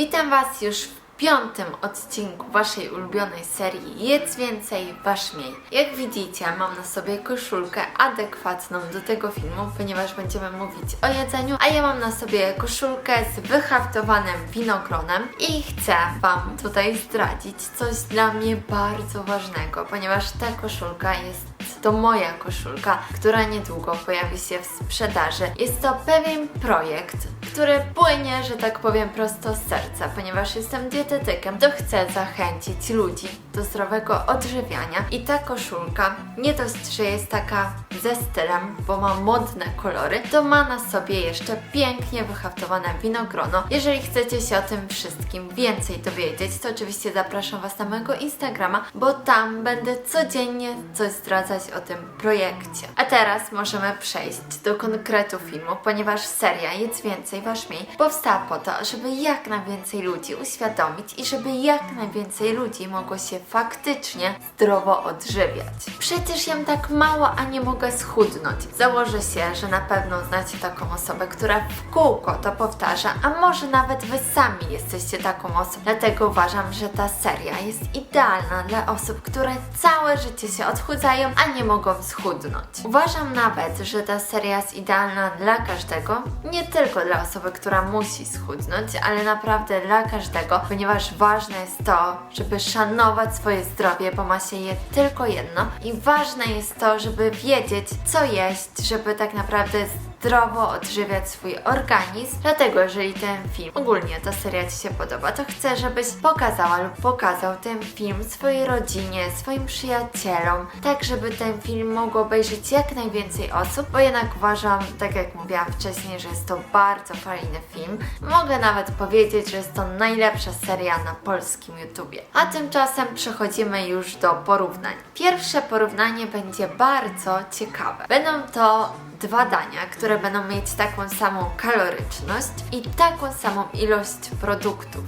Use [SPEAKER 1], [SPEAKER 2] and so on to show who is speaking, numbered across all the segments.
[SPEAKER 1] Witam Was już w piątym odcinku Waszej ulubionej serii Jedz Więcej, Wasz Mniej. Jak widzicie, mam na sobie koszulkę adekwatną do tego filmu, ponieważ będziemy mówić o jedzeniu, a ja mam na sobie koszulkę z wyhaftowanym winogronem i chcę Wam tutaj zdradzić coś dla mnie bardzo ważnego, ponieważ ta koszulka jest to moja koszulka, która niedługo pojawi się w sprzedaży. Jest to pewien projekt, który płynie, że tak powiem, prosto z serca, ponieważ jestem dietetykiem, to chcę zachęcić ludzi do zdrowego odżywiania i ta koszulka nie dość, że jest taka ze stylem, bo ma modne kolory, to ma na sobie jeszcze pięknie wyhaftowane winogrono. Jeżeli chcecie się o tym wszystkim więcej dowiedzieć, to oczywiście zapraszam Was na mojego Instagrama, bo tam będę codziennie coś zdradzać o tym projekcie. A teraz możemy przejść do konkretu filmu, ponieważ seria Jedz Więcej, Mniej powstała po to, żeby jak najwięcej ludzi uświadomić i żeby jak najwięcej ludzi mogło się faktycznie zdrowo odżywiać. Przecież jem tak mało, a nie mogę schudnąć. Założę się, że na pewno znacie taką osobę, która w kółko to powtarza, a może nawet Wy sami jesteście taką osobą. Dlatego uważam, że ta seria jest idealna dla osób, które całe życie się odchudzają, a nie mogą schudnąć. Uważam nawet, że ta seria jest idealna dla każdego, nie tylko dla osoby, która musi schudnąć, ale naprawdę dla każdego, ponieważ ważne jest to, żeby szanować swoje zdrowie, bo ma się je tylko jedno. I ważne jest to, żeby wiedzieć, co jeść, żeby tak naprawdę zdrowo odżywiać swój organizm. Dlatego, jeżeli ten film, ogólnie ta seria Ci się podoba, to chcę, żebyś pokazała lub pokazał ten film swojej rodzinie, swoim przyjacielom, tak żeby ten film mogło obejrzeć jak najwięcej osób, bo jednak uważam, tak jak mówiłam wcześniej, że jest to bardzo fajny film. Mogę nawet powiedzieć, że jest to najlepsza seria na polskim YouTubie. A tymczasem przechodzimy już do porównań. Pierwsze porównanie będzie bardzo ciekawe. Będą to dwa dania, które będą mieć taką samą kaloryczność i taką samą ilość produktów.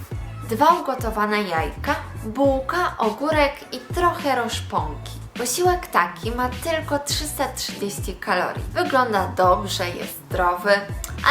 [SPEAKER 1] Dwa ugotowane jajka, bułka, ogórek i trochę roszponki. Posiłek taki ma tylko 330 kalorii. Wygląda dobrze, jest zdrowy,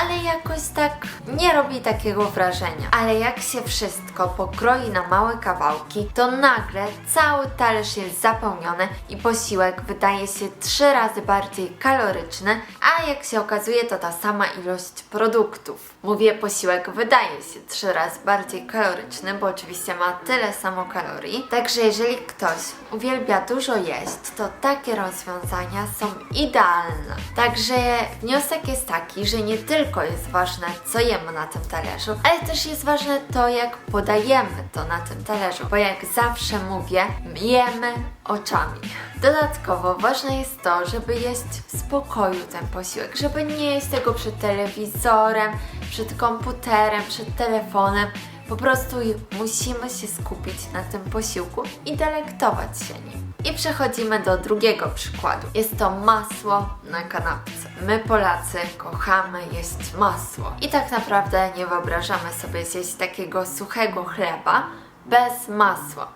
[SPEAKER 1] ale jakoś tak nie robi takiego wrażenia. Ale jak się wszystko pokroi na małe kawałki, to nagle cały talerz jest zapełniony i posiłek wydaje się trzy razy bardziej kaloryczny, a jak się okazuje, to ta sama ilość produktów. Mówię, posiłek wydaje się trzy razy bardziej kaloryczny, bo oczywiście ma tyle samo kalorii. Także jeżeli ktoś uwielbia dużo jeść, to takie rozwiązania są idealne. Także wniosek jest taki, że nie tylko jest ważne, co jemy na tym talerzu, ale też jest ważne to, jak podajemy to na tym talerzu, bo jak zawsze mówię, jemy oczami. Dodatkowo ważne jest to, żeby jeść w spokoju ten posiłek, żeby nie jeść tego przed telewizorem, przed komputerem, przed telefonem. Po prostu musimy się skupić na tym posiłku i delektować się nim. I przechodzimy do drugiego przykładu. Jest to masło na kanapce. My Polacy kochamy jeść masło. I tak naprawdę nie wyobrażamy sobie zjeść takiego suchego chleba bez masła.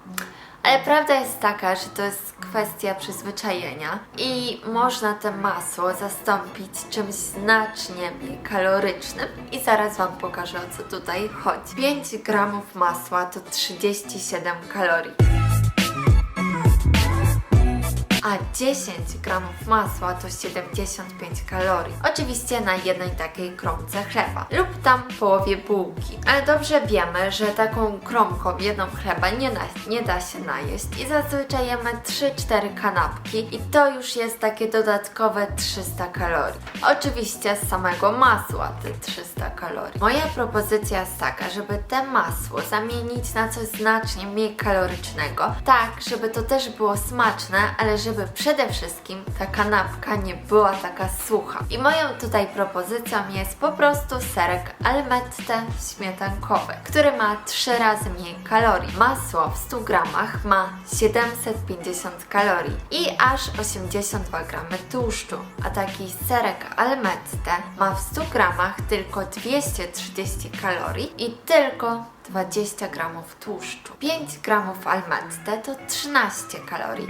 [SPEAKER 1] Ale prawda jest taka, że to jest kwestia przyzwyczajenia i można to masło zastąpić czymś znacznie mniej kalorycznym i zaraz Wam pokażę o co tutaj chodzi. 5 gramów masła to 37 kalorii a 10 gramów masła to 75 kalorii. Oczywiście na jednej takiej kromce chleba lub tam połowie bułki. Ale dobrze wiemy, że taką kromką jedną chleba nie, na, nie da się najeść i zazwyczaj jemy 3-4 kanapki i to już jest takie dodatkowe 300 kalorii. Oczywiście z samego masła te 300 kalorii. Moja propozycja jest taka, żeby te masło zamienić na coś znacznie mniej kalorycznego, tak żeby to też było smaczne, ale żeby żeby przede wszystkim ta kanapka nie była taka sucha. I moją tutaj propozycją jest po prostu serek almette śmietankowy, który ma 3 razy mniej kalorii. Masło w 100 gramach ma 750 kalorii i aż 82 gramy tłuszczu, a taki serek almette ma w 100 gramach tylko 230 kalorii i tylko 20 gramów tłuszczu. 5 gramów almette to 13 kalorii.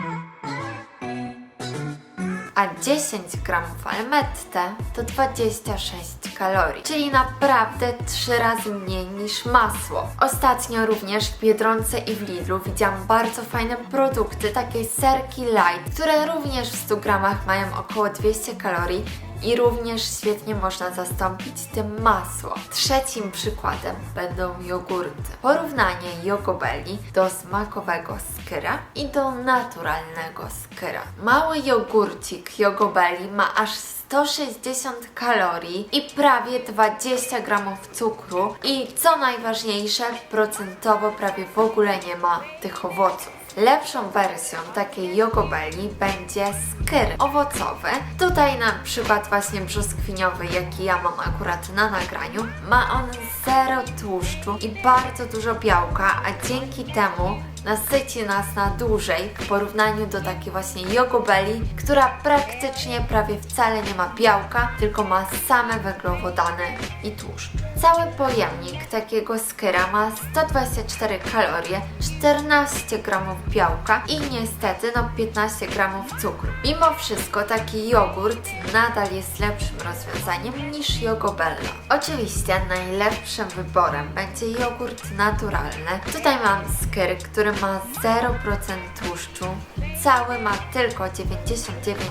[SPEAKER 1] A 10 gramów almette to 26 kalorii, czyli naprawdę 3 razy mniej niż masło. Ostatnio również w Biedronce i w Lidlu widziałam bardzo fajne produkty, takie serki light, które również w 100 gramach mają około 200 kalorii i również świetnie można zastąpić tym masło. Trzecim przykładem będą jogurty. Porównanie jogobeli do smakowego skyra i do naturalnego skyra. Mały jogurcik jogobeli ma aż 160 kalorii i prawie 20 gramów cukru i co najważniejsze, procentowo prawie w ogóle nie ma tych owoców. Lepszą wersją takiej jogobeli będzie skyr owocowy. Tutaj na przykład właśnie brzoskwiniowy, jaki ja mam akurat na nagraniu, ma on zero tłuszczu i bardzo dużo białka, a dzięki temu nasyci nas na dłużej w porównaniu do takiej właśnie jogobeli, która praktycznie prawie wcale nie ma białka, tylko ma same węglowodany i tłuszcz. Cały pojemnik takiego skyra ma 124 kalorie, 14 gramów białka i niestety no 15 gramów cukru. Mimo wszystko taki jogurt nadal jest lepszym rozwiązaniem niż jogobella. Oczywiście najlepszym wyborem będzie jogurt naturalny. Tutaj mam skyr, który ma 0% tłuszczu, cały ma tylko 99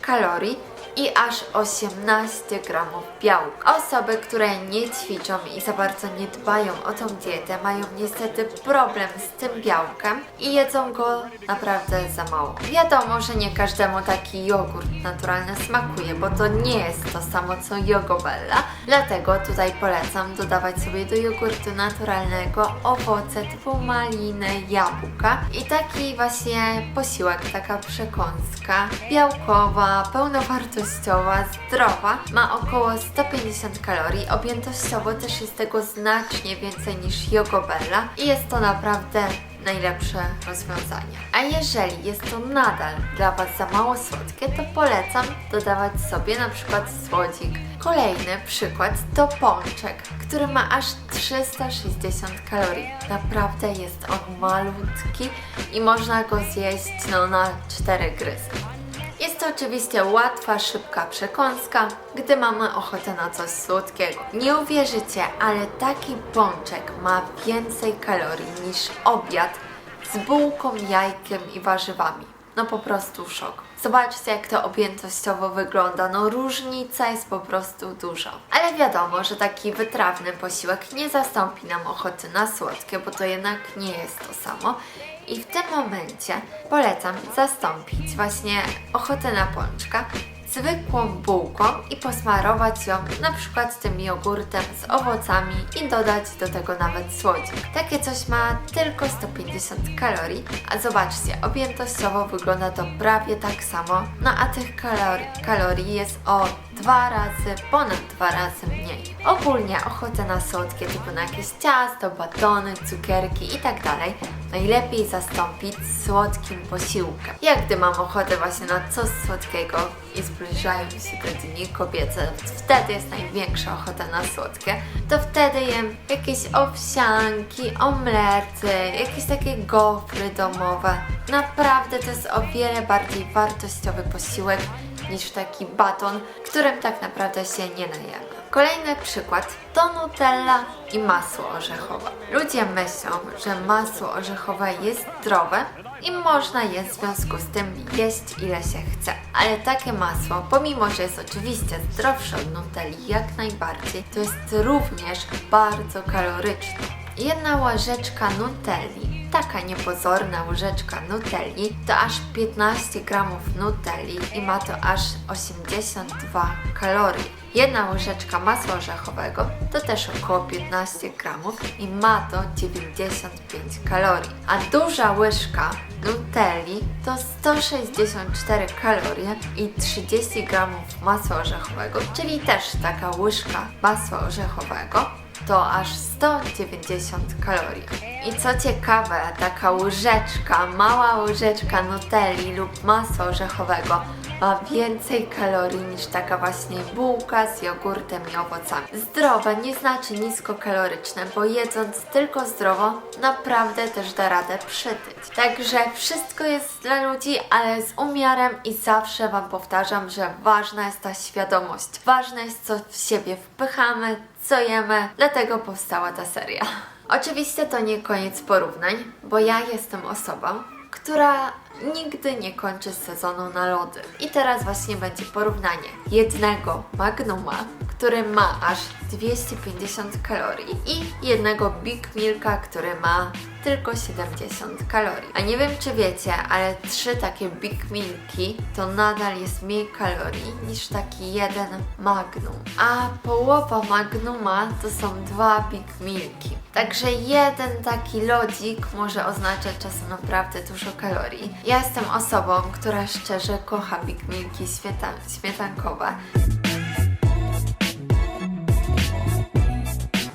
[SPEAKER 1] kalorii i aż 18 gramów białka. Osoby, które nie ćwiczą i za bardzo nie dbają o tą dietę, mają niestety problem z tym białkiem i jedzą go naprawdę za mało. Wiadomo, że nie każdemu taki jogurt naturalny smakuje, bo to nie jest to samo co jogobella, dlatego tutaj polecam dodawać sobie do jogurtu naturalnego owoce typu maliny, jabłka i taki właśnie posiłek, taka przekąska białkowa, pełnowartościowa, zdrowa, ma około 150 kalorii, objętościowo też jest tego znacznie więcej niż jogobella i jest to naprawdę najlepsze rozwiązanie. A jeżeli jest to nadal dla Was za mało słodkie, to polecam dodawać sobie na przykład słodzik. Kolejny przykład to pączek, który ma aż 360 kalorii. Naprawdę jest on malutki i można go zjeść no, na 4 gryzy. To oczywiście łatwa, szybka przekąska, gdy mamy ochotę na coś słodkiego. Nie uwierzycie, ale taki pączek ma więcej kalorii niż obiad z bułką, jajkiem i warzywami. No po prostu szok. Zobaczcie, jak to objętościowo wygląda. No różnica jest po prostu duża. Ale wiadomo, że taki wytrawny posiłek nie zastąpi nam ochoty na słodkie, bo to jednak nie jest to samo. I w tym momencie polecam zastąpić właśnie ochotę na pączka zwykłą bułką i posmarować ją na przykład tym jogurtem z owocami i dodać do tego nawet słodzik. Takie coś ma tylko 150 kalorii, a zobaczcie, objętościowo wygląda to prawie tak samo, no a tych kalorii, kalorii jest o dwa razy, ponad dwa razy mniej. Ogólnie ochotę na słodkie typu na jakieś ciasto, batony, cukierki i tak najlepiej zastąpić słodkim posiłkiem. Jak gdy mam ochotę właśnie na coś słodkiego i zbliżają mi się te dni kobiece, wtedy jest największa ochota na słodkie, to wtedy jem jakieś owsianki, omlety, jakieś takie gofry domowe. Naprawdę to jest o wiele bardziej wartościowy posiłek niż taki baton, którym tak naprawdę się nie najemy. Kolejny przykład to Nutella i masło orzechowe. Ludzie myślą, że masło orzechowe jest zdrowe i można je w związku z tym jeść ile się chce. Ale takie masło, pomimo że jest oczywiście zdrowsze od Nutelli jak najbardziej, to jest również bardzo kaloryczne. Jedna łyżeczka Nutelli, taka niepozorna łyżeczka Nutelli, to aż 15 gramów Nutelli i ma to aż 82 kalorii. Jedna łyżeczka masła orzechowego to też około 15 gramów i ma to 95 kalorii. A duża łyżka Nutelli to 164 kalorie i 30 gramów masła orzechowego, czyli też taka łyżka masła orzechowego to aż 190 kalorii. I co ciekawe, taka łyżeczka, mała łyżeczka Nutelli lub masła orzechowego ma więcej kalorii niż taka właśnie bułka z jogurtem i owocami. Zdrowe nie znaczy niskokaloryczne, bo jedząc tylko zdrowo naprawdę też da radę przytyć. Także wszystko jest dla ludzi, ale z umiarem i zawsze Wam powtarzam, że ważna jest ta świadomość. Ważne jest co w siebie wpychamy, co jemy, dlatego powstała ta seria. Oczywiście to nie koniec porównań, bo ja jestem osobą, która nigdy nie kończy sezonu na lody. I teraz właśnie będzie porównanie jednego Magnuma, który ma aż 250 kalorii i jednego Big Milka, który ma tylko 70 kalorii. A nie wiem czy wiecie, ale trzy takie Big Milki to nadal jest mniej kalorii niż taki jeden Magnum. A połowa Magnuma to są dwa Big Milki. Także jeden taki lodzik może oznaczać czasem naprawdę dużo kalorii. Ja jestem osobą, która szczerze kocha Big Milki śmietan śmietankowe.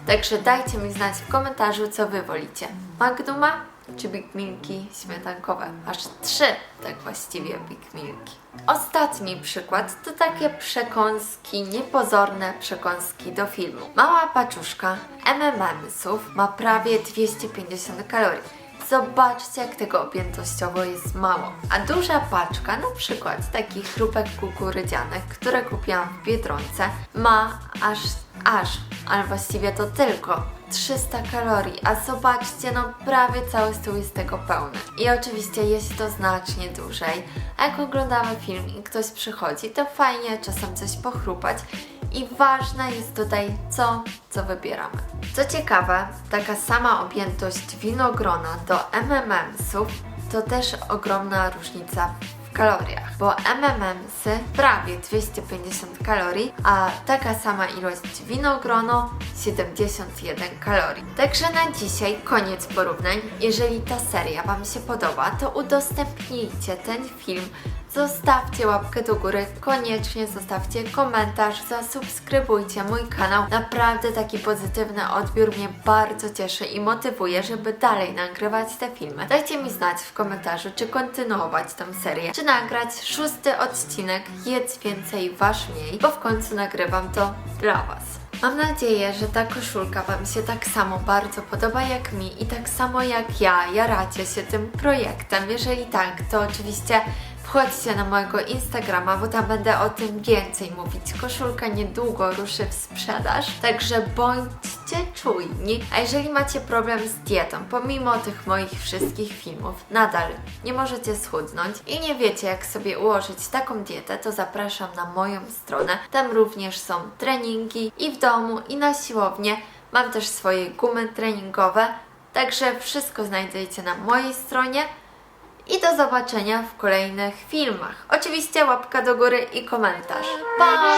[SPEAKER 1] Także dajcie mi znać w komentarzu, co Wy wolicie. Magnuma czy Big Milki śmietankowe? Aż trzy, tak właściwie, Big Milki. Ostatni przykład to takie przekąski, niepozorne przekąski do filmu. Mała paczuszka M&M'sów ma prawie 250 kalorii. Zobaczcie, jak tego objętościowo jest mało. A duża paczka, na przykład takich chrupek kukurydzianych, które kupiłam w Biedronce, ma aż, aż, ale właściwie to tylko 300 kalorii, a zobaczcie, no prawie cały stół jest tego pełny. I oczywiście jeśli to znacznie dłużej, a jak oglądamy film i ktoś przychodzi, to fajnie czasem coś pochrupać i ważne jest tutaj co, co wybieramy. Co ciekawe, taka sama objętość winogrona do M&M'sów to też ogromna różnica w kaloriach, bo M&M'sy prawie 250 kalorii, a taka sama ilość winogrono 71 kalorii. Także na dzisiaj koniec porównań. Jeżeli ta seria Wam się podoba, to udostępnijcie ten film Zostawcie łapkę do góry, koniecznie zostawcie komentarz, zasubskrybujcie mój kanał. Naprawdę taki pozytywny odbiór mnie bardzo cieszy i motywuje, żeby dalej nagrywać te filmy. Dajcie mi znać w komentarzu, czy kontynuować tę serię, czy nagrać szósty odcinek Jedz więcej, waż mniej, bo w końcu nagrywam to dla Was. Mam nadzieję, że ta koszulka Wam się tak samo bardzo podoba jak mi i tak samo jak ja jaracie się tym projektem. Jeżeli tak, to oczywiście wchodźcie na mojego Instagrama, bo tam będę o tym więcej mówić. Koszulka niedługo ruszy w sprzedaż, także bądźcie czujni. A jeżeli macie problem z dietą, pomimo tych moich wszystkich filmów, nadal nie możecie schudnąć i nie wiecie jak sobie ułożyć taką dietę, to zapraszam na moją stronę. Tam również są treningi i w domu, i na siłownię. Mam też swoje gumy treningowe, także wszystko znajdziecie na mojej stronie. I do zobaczenia w kolejnych filmach. Oczywiście łapka do góry i komentarz. Pa!